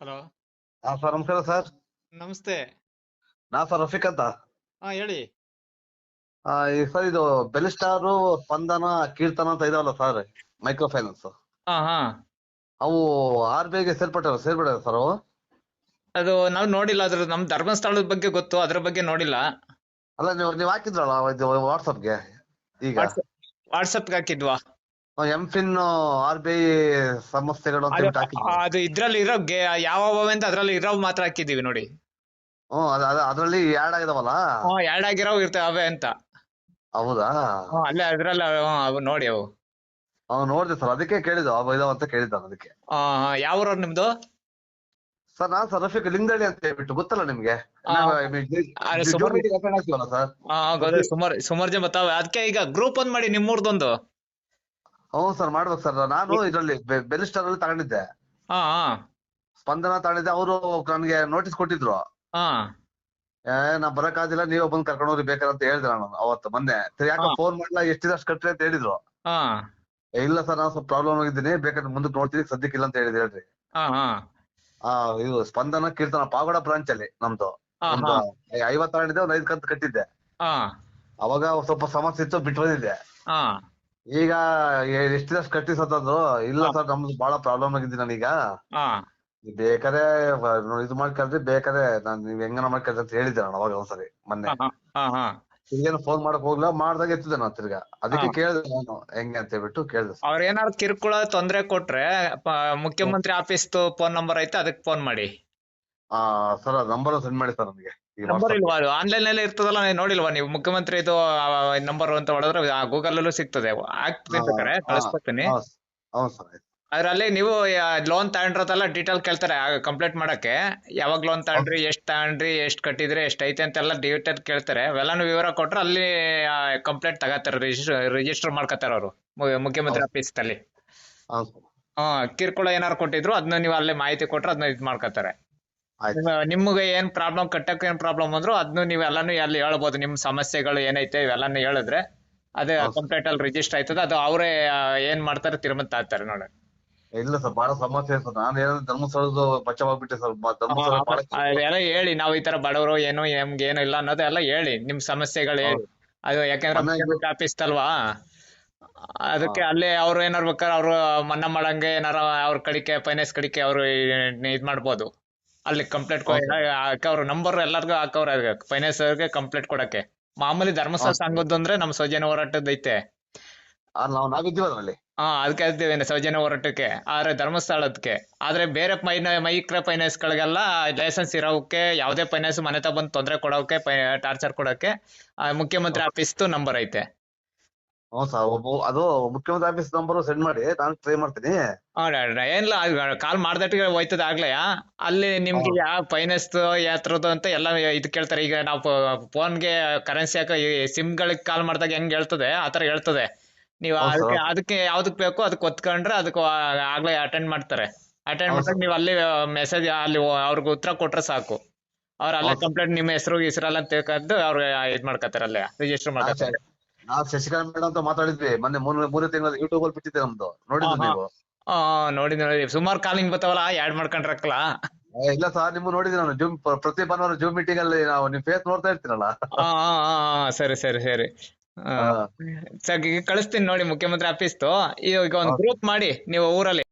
Hello. ಹಾ sir ನಮಸ್ಕಾರ sir. ನಮಸ್ತೆ. ನಾ ಸರ್ ರಫೀಕ್ ಅಂತ. ಹಾ ಹೇಳಿ. ಆ, ಈ ಸರ್ ಇದು ಬೆಲಿಸ್ಟಾರು ಸ್ಪಂದನ ಕೀರ್ತನ ಅಂತ ಇದಾವಲ್ಲ ಸರ್ ಮೈಕ್ರೋ ಫೈನಾನ್ಸ್ ಹಾ ಹಾ. ಅವು ಆರ್ ಬಿ ಐಗೆ ಸೇರ್ಪಟ್ಟಾರ ಸೇರ್ಬಿಡ ಸರ್ ಅವು? ಅದು ನಾವು ನೋಡಿಲ್ಲ ಅದ್ರ ನಮ್ ಧರ್ಮಸ್ಥಳದ ಬಗ್ಗೆ ಗೊತ್ತು ಅದ್ರ ಬಗ್ಗೆ ನೋಡಿಲ್ಲ. ಅಲ್ಲ ನೀವು ನೀವು ಹಾಕಿದ್ರಲ್ಲ ಇದು ವಾಟ್ಸಪ್ಗೆ ಈಗ? ವಾಟ್ಸಪ್ಗೆ ಹಾಕಿದ್ವಾ? M Fin R B I ಸಮಸ್ಯೆಗಳು ಅಂತ ಅದು ಹೇಳ್ಬಿಟ್ಟು ಹಾಕಿದ್ವಿ. ಅದು ಇದ್ರಲ್ಲಿ ಇರೋ ಗೆ- ಯಾವ ಅಂತ ಅದ್ರಲ್ಲಿ ಇರೋ ಮಾತ್ರ ಹಾಕಿದೀವಿ ನೋಡಿ. ಹ್ಮ್ ಅದ ಅದ- ಅದ್ರಲ್ಲಿ ಆಡ್ ಆಗಿದಾವಲ್ಲ? ಎರಡ್ ಆಗಿರೋ ಇರ್ತವೆ ಅಂತ. ಹೌದಾ? ಹ್ಮ್ ಅಲ್ಲೇ ಅದ್ರಲ್ಲ ಹ್ಮ್, ಅವು ನೋಡಿ ಅವು. ಅವ್ನು ನೋಡಿದೆ ಸರ್ ಅದಕ್ಕೆ ಕೇಳಿದ್ದು ಅವ ಇದಾವ ಅಂತ ಕೇಳಿದ್ದ ನಾನು ಅದಕ್ಕೆ ಆ, ಯಾವ ಊರವ್ರು ನಿಮ್ದು? ಸರ್ ನಾನ್ ಸರ್ ರಫೀಕ್ ಲಿಂಗದಳ್ಳಿ ಅಂತ ಹೇಳ್ಬಿಟ್ಟು ಗೊತ್ತಲ್ಲ ನಿಮ್ಗೆ? ಆ, ನಾವು ಅರೆ ಜೂ ಸುಮಾರು- ಮೀಟಿಂಗ್ ಅಟೆಂಡ್ ಆಗ್ತೀವಲ್ಲ ಸರ್? ಗೊತ್ತು ಸುಮಾರು ಸುಮಾರು ಜನ ಬರ್ತಾವೆ ಅದಕ್ಕೆ ಈಗ ಗ್ರೂಪ್ ಒಂದ್ ಮಾಡಿ ನಿಮ್ಮೂರ್ದೊಂದು. ಹ್ಞೂ ಸರ್ ಮಾಡ್ಬೇಕು ಸರ್. ನಾನು ಇದರಲ್ಲಿ ಬೆಲಿಸ್ಟಾರ್ ಅಲ್ಲಿ ತಗೊಂಡಿದ್ದೆ. ಹಾ ಸ್ಪಂದನ ತಗೊಂಡಿದ್ದೆ. ಅವರು ನನಗೆ ನೋಟಿಸ್ ಕೊಟ್ಟಿದ್ರು. ಹಾ. ಏ ನಾ ಬರಕಾದಿಲ್ಲ ನೀವೇ ಬಂದು ಕರ್ಕೊಂಡು ಹೋಗ್ರಿ ಬೇಕಂತ ಹೇಳಿದೆ ನಾನು ಅವತ್ತು ಮೊನ್ನೆ. ಯಾಕೆ ಹಾ. ಫೋನ್ ಮಾಡ್ಲಾ ಎಷ್ಟಿದಷ್ಟು ಕಟ್ರಿ ಅಂತ ಹೇಳಿದ್ರು. ಹಾ. ಏ, ಇಲ್ಲ ಸರ್ ನಾನು ಸ್ವಲ್ಪ ಪ್ರಾಬ್ಲಮ್ ಆಗಿದ್ದೀನಿ. ಬೇಕಾದ್ರೆ ಮುಂದಕ್ಕೆ ನೋಡ್ತೀನಿ ಸದ್ಯಕ್ಕೆ ಇಲ್ಲ ಅಂತ ಹೇಳಿದ್ರು ಹೇಳ್ರಿ. ಹಾ ಹಾ. ಆ ಇದು ಸ್ಪಂದನ ಕೀರ್ತನ ಪಾವಗಡ ಬ್ರಾಂಚ್ ಅಲ್ಲಿ ನಮ್ದು. ಹಾ ಒಂದು ಹಾ ಐವತ್ತು ತಗೊಂಡಿದ್ದೆ ಒಂದು ಐದು ಕಂತು ಕಟ್ಟಿದ್ದೆ. ಹಾ. ಅವಾಗ ಸ್ವಲ್ಪ ಸಮಸ್ಯೆ ಇತ್ತು ಬಿಟ್ಟು ಬಂದಿದ್ದೆ. ಹಾ. ಈಗ ಎಷ್ಟು ದಿವಸ ಕಟ್ಟಿ ಸತ್ತದ್ದು ಇಲ್ಲ ಸರ್ ನಮ್ದು ಬಹಳ ಪ್ರಾಬ್ಲಮ್ ಆಗಿದೆ ನಾನೀಗ ಹಾ. ಬೇಕಾದ್ರೆ ಇದು ಮಾಡಿ ಮಾಡ್ಕೊಳ್ರಿ ಬೇಕಾದ್ರೆ ನಾನ್ ನೀವ್ ಹೆಂಗನ ಮಾಡ್ಕೊಳ್ರಿ ಅಂತ ಹೇಳಿದ್ದೆ ನಾನು ಅವಾಗ ಒಂದ್ಸರಿ ಮೊನ್ನೆ. ಹಾ ತಿರ್ಗೇನು ಫೋನ್ ಮಾಡಕ್ ಹೋಗ್ಲ ಮಾಡ್ದಾಗ ಎತ್ತಿದೆ ನಾನು ತಿರ್ಗಾ. ಅದಕ್ಕೆ ಕೇಳ್ದೆ ನಾನು ಹೆಂಗೆ ಅಂತ ಹೇಳ್ಬಿಟ್ಟು ಕೇಳ್ದೆ sir. ಅವ್ರ ಏನಾದ್ರು ಕಿರುಕುಳ ತೊಂದ್ರೆ ಕೊಟ್ರೆ ಪ- ಮುಖ್ಯಮಂತ್ರಿ ಆಫೀಸ್ದು ಫೋನ್ ನಂಬರ್ ಐತೆ ಅದಕ್ಕೆ ಫೋನ್ ಮಾಡಿ. ಆ ಸರ್ ನಂಬರ್ ಸೆಂಡ್ ಮಾಡಿ ಸರ್ ನನಗೆ ಈ ನಂಬರ್ ಇಲ್ವಾ ಆನ್ಲೈನ್ನಲ್ಲಿ ಇರ್ತದಲ್ಲ ನೀವು ನೋಡಿಲ್ವಾ? ನೀವು ಮುಖ್ಯಮಂತ್ರಿದು ನಂಬರ್ ಅಂತ ಹೊಡೆದ್ರೆ ಗೂಗಲ್ ಅಲ್ಲೂ ಸಿಗ್ತದೆ. ಹಾಕ್ತೀನಿ ಬೇಕಾರೆ ಅದ್ರಲ್ಲಿ ನೀವು ಲೋನ್ ತಗೊಂಡ್ರದೆಲ್ಲ ಡೀಟೇಲ್ ಕೇಳ್ತಾರೆ ಕಂಪ್ಲೀಟ್ ಮಾಡಕ್ಕೆ. ಯಾವಾಗ ಲೋನ್ ತಗೊಂಡ್ರಿ ಎಷ್ಟ್ ತಗೊಂಡ್ರಿ ಎಷ್ಟ್ ಕಟ್ಟಿದ್ರಿ ಎಷ್ಟ್ ಐತೆ ಅಂತೆಲ್ಲ ಡೀಟೇಲ್ ಕೇಳ್ತಾರೆ. ಅವೆಲ್ಲಾನು ವಿವರ ಕೊಟ್ರೆ ಅಲ್ಲಿ ಕಂಪ್ಲೇಂಟ್ ತಗೋತಾರೆ ರಿಜಿಸ್ಟರ್ ರಿಜಿಸ್ಟರ್ ಮಾಡ್ಕೊತಾರೆ ಅವರು ಮುಖ್ಯಮಂತ್ರಿ ಆಫೀಸ್ ಅಲ್ಲಿ ಕಿರುಕುಳ ಏನಾರು ಕೊಟ್ಟಿದ್ರು ಅದನ್ನ ನೀವು ಅಲ್ಲೇ ಮಾಹಿತಿ ಕೊಟ್ರೆ ಅದನ್ನ ಇದ್ ಮಾಡ್ಕೊತಾರೆ. ನಿಮ್ಗೆ ಏನ್ ಪ್ರಾಬ್ಲಮ್ ಕಟ್ಟಕ್ ಏನ್ ಪ್ರಾಬ್ಲಮ್ ಅಂದ್ರು ಅದನ್ನು ನೀವೆಲ್ಲಾನು ಅಲ್ಲಿ ಹೇಳ್ಬೋದು. ನಿಮ್ ಸಮಸ್ಯೆಗಳು ಏನೈತೆ ಇವೆಲ್ಲಾನು ಹೇಳಿದ್ರೆ. ಅದೇ ಕಂಪ್ಲೇಟ್ ಅಲ್ಲಿ ರಿಜಿಸ್ಟರ್ ಆಯ್ತದ. ಅದು ಅವರೇ ಏನ್ ಮಾಡ್ತಾರೆ ತಿರುಮಂತ ಆಗ್ತಾರೆ ನೋಡಿ. ಇಲ್ಲ ಸರ್ ಬಹಳ ಸಮಸ್ಯೆ ಸರ್. ನಾನು ಏನಾದ್ರು ಧರ್ಮಸ್ಥಳದ ಬಚಾವಾಗ್ಬಿಟ್ಟೆ ಸರ್. ಎಲ್ಲ ಧರ್ಮಸ್ಥಳ ಬಹಳ ಅದೆಲ್ಲ ಹೇಳಿ. ನಾವು ಈ ತರ ಬಡವರು ಏನು ನಮ್ಗೆ ಏನು ಇಲ್ಲ ಅನ್ನೋದೆಲ್ಲ ಹೇಳಿ. ನಿಮ್ ಸಮಸ್ಯೆಗಳು ಹೇಳಿ. ಅದು ಯಾಕಂದ್ರೆ ಆಫೀಸ್ ಅಲ್ವಾ? ಅದಕ್ಕೆ ಅಲ್ಲೇ ಅವ್ರು ಏನಾರು ಬೇಕಾದ್ರೆ ಅವ್ರು ಮನ್ನಾ ಮಾಡಂಗೆ ಏನಾರ ಅವ್ರ ಕಡಿಕೆ ಫೈನಾನ್ಸ್ ಕಡಿಕೆ ಅವ್ರು ಇದ್ ಮಾಡ್ಬೋದು. ಅಲ್ಲಿ ಕಂಪ್ಲೇಂಟ್ ಹಾಕವ್ರು. ನಂಬರ್ ಎಲ್ಲರಿಗೂ ಹಾಕವ್ರೆ ಫೈನಾನ್ಸ್ ಅವ್ರಿಗೆ ಕಂಪ್ಲೇಂಟ್ ಕೊಡಕ್ಕೆ. ಮಾಮೂಲಿ ಧರ್ಮಸ್ಥಳ. ಸಂಘದ್ದು ಅಂದ್ರೆ ನಮ್ ಸೌಜನ್ಯ ಹೋರಾಟದ ಐತೆ. ಹಾ ಅದಕ್ಕೆ ಇದ್ದೀವಿ ಸೌಜನ್ಯ ಹೋರಾಟಕ್ಕೆ. ಆದ್ರೆ ಧರ್ಮಸ್ಥಳದಕ್ಕೆ ಆದ್ರೆ ಬೇರೆ ಮೈಕ್ರೋ ಫೈನಾನ್ಸ್ ಗಳಿಗೆಲ್ಲ ಲೈಸೆನ್ಸ್ ಇರೋಕೆ ಯಾವುದೇ ಫೈನಾನ್ಸ್ ಮನೆ ತಗೊಂಡ್ ಬಂದು ತೊಂದರೆ ಕೊಡೋಕೆ ಟಾರ್ಚರ್ ಕೊಡೋಕೆ ಮುಖ್ಯಮಂತ್ರಿ ಆಫೀಸ್ದು ನಂಬರ್ ಐತೆ. ಹ್ಞೂ ಸರ್ ಒಬ್ಬ ಅದು ಮುಖ್ಯಮಂತ್ರಿ ಆಫೀಸ್ ನಂಬರ್ ಸೆಂಡ್ ಮಾಡಿ ನಾನು ಟ್ರೈ ಮಾಡ್ತೀನಿ. ಏನಿಲ್ಲ ಕಾಲ್ ಮಾಡ್ದಟ್ಟಿಗೆ ಹೋಯ್ತದ ಆಗ್ಲೇ ಅಲ್ಲಿ ನಿಮ್ಗೆ ಯಾವ ಫೈನಾನ್ಸ್ ಯಾತ್ರದ್ದು ಅಂತ ಎಲ್ಲ ಇದು ಕೇಳ್ತಾರೆ. ಈಗ ನಾವು ಫೋನ್ಗೆ ಕರೆನ್ಸಿ ಹಾಕೋ ಸಿಮ್ ಗಳಿಗೆ ಕಾಲ್ ಮಾಡಿದಾಗ ಹೆಂಗ್ ಹೇಳ್ತದೆ? ಆತರ ಹೇಳ್ತದೆ. ನೀವು ಅದಕ್ಕೆ ಅದಕ್ಕೆ ಯಾವ್ದಕ್ ಬೇಕು ಅದಕ್ಕೆ ಒತ್ಕೊಂಡ್ರೆ ಅದಕ್ಕೆ ಆಗ್ಲೇ ಅಟೆಂಡ್ ಮಾಡ್ತಾರೆ. ಅಟೆಂಡ್ ಮಾಡಿದಾಗ ನೀವು ಅಲ್ಲಿ ಮೆಸೇಜ್ ಅಲ್ಲಿ ಅವ್ರಿಗೆ ಉತ್ತರ ಕೊಟ್ರೆ ಸಾಕು. ಅವ್ರ ಅಲ್ಲೇ ಕಂಪ್ಲೇಂಟ್ ನಿಮ್ಮ ಹೆಸರು ಹೆಸರೆಲ್ಲ ತಿಳ್ಕೊಂಡು ಅವ್ರು ಇದ್ ಮಾಡ್ಕೊತಾರೆ ಅಲ್ಲೇ ರಿಜಿಸ್ಟರ್ ಮಾಡ್ಕೊತಾರೆ ನಾವು ಶಶಿಕಾಂತ್ ಮೇಡಮ್ ಅಂತ ಮಾತಾಡಿದ್ವಿ. ಮೊನ್ನೆ ಮೂರ್ ಮೂರೇ ತಿಂಗಳ ಯೂಟ್ಯೂಬ್ ಅಲ್ಲಿ ಬಿಟ್ಟಿದ್ದೆ ನಮ್ದು. ಹಾ, ಹಾ. ನೀವು? ಹಾ ನೋಡಿ ನೋಡಿ ಸುಮಾರು ಕಾಲಿಂಗ್ ಬರ್ತಾವಲ್ಲ ಆಡ್ ಮಾಡ್ಕೊಂಡ್ರಕ್ಕಲ್ಲ. ಏ, ಇಲ್ಲ ಸರ್ ನಿಮ್ಮ ನೋಡಿದ್ರಿ ನಾನು. ಜೂಮ್ ಪ್ರತಿ ಭಾನುವಾರ ಜೂಮ್ ಮೀಟಿಂಗ್ ಅಲ್ಲಿ ನಾವು ನಿಮ್ ಫೇಸ್ ನೋಡ್ತಾ ಇರ್ತೀನಲ್ಲ ಸರಿ ಸರಿ ಸರಿ. ಹಾ. ಸರ್ ಈಗ ಕಳಿಸ್ತೀನಿ ನೋಡಿ ಮುಖ್ಯಮಂತ್ರಿ ಆಫೀಸ್ ಈಗ ಒಂದು. ಗ್ರೂಪ್ ಮಾಡಿ ನೀವು ಊರಲ್ಲಿ.